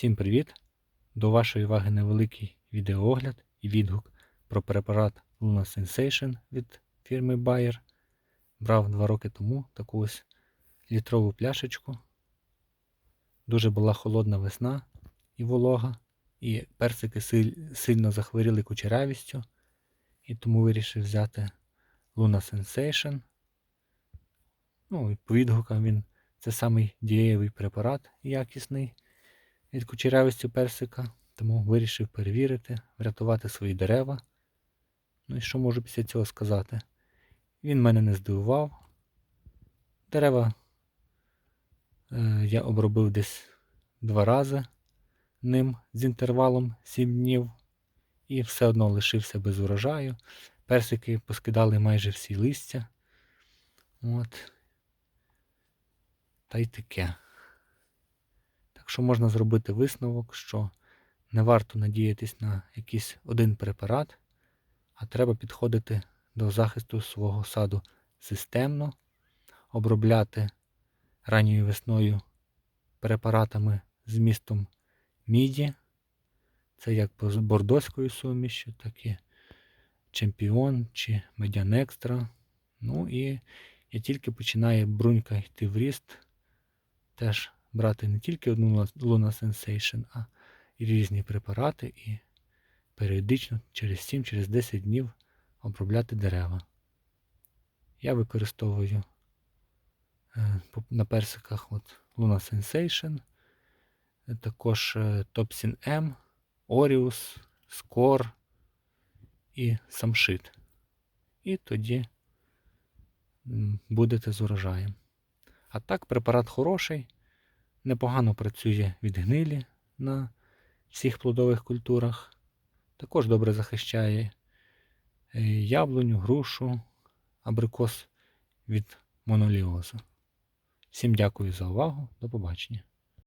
Всім привіт! До вашої уваги невеликий відеоогляд і відгук про препарат Luna Sensation від фірми Bayer. Брав два роки тому таку ось літрову пляшечку. Дуже була холодна весна і волога, і персики сильно захворіли кучерявістю, і тому вирішив взяти Luna Sensation. Ну, і по відгукам він це самий дієвий препарат якісний від кучерявості персика, тому вирішив перевірити, врятувати свої дерева. Ну і що можу після цього сказати? Він мене не здивував. Дерева е, я обробив десь два рази ним з інтервалом 7 днів і все одно лишився без урожаю. Персики поскидали майже всі листя. От. Та й таке. Так що можна зробити висновок, що не варто надіятись на якийсь один препарат, а треба підходити до захисту свого саду системно, обробляти ранньою весною препаратами з містом міді. Це як по бордоською сумішю, так і чемпіон чи медян екстра. Ну і як тільки починає брунька йти в ріст, теж брати не тільки одну Luna Sensation, а і різні препарати, і періодично через 7-10 днів обробляти дерева. Я використовую е, на персиках от Luna Sensation, е, також Topsin M, Orius, Score і Самшит. І тоді будете з урожаєм. А так, препарат хороший, непогано працює від гнилі на всіх плодових культурах. Також добре захищає е, яблуню, грушу, абрикос від моноліозу. Всім дякую за увагу. До побачення.